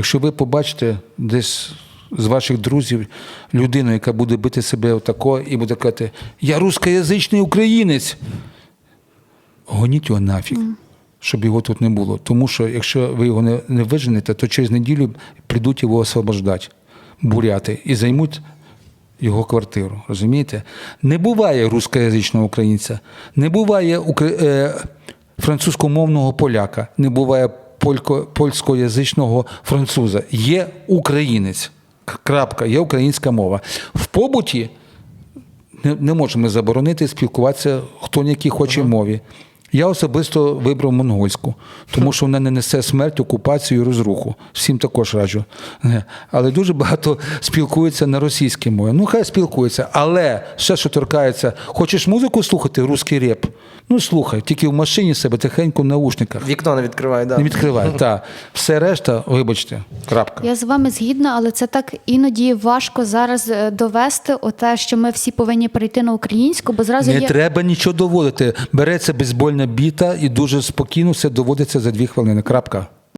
Якщо ви побачите десь з ваших друзів людину, яка буде бити себе отако і буде казати, я рускоязичний українець, гоніть його нафіг, щоб його тут не було. Тому що якщо ви його не, не виженете, то через неділю прийдуть його освобождати, буряти і займуть його квартиру. Розумієте? Не буває рускоязичного українця, не буває е, французькомовного поляка, не буває полько, польськоязичного француза. Є українець. Крапка, є українська мова. В побуті не, не можемо заборонити спілкуватися хто на якій хоче мові. Я особисто вибрав монгольську, тому що вона не несе смерть, окупацію і розруху. Всім також раджу. Е, Але дуже багато спілкуються на російській мові. Ну, хай спілкуються. Але ще що торкається, хочеш музику слухати, русський реп? Ну слухай, тільки в машині себе тихенько в наушниках. Вікно не відкриває, да. Не відкривай. Так. Все решта, вибачте, крапка. Я з вами згідна, але це так іноді важко зараз е, довести оте, що ми всі повинні перейти на українську, бо зразу Не є треба нічого доводити. Береться бейсбольна біта і дуже спокійно все доводиться за дві хвилини. Крапка.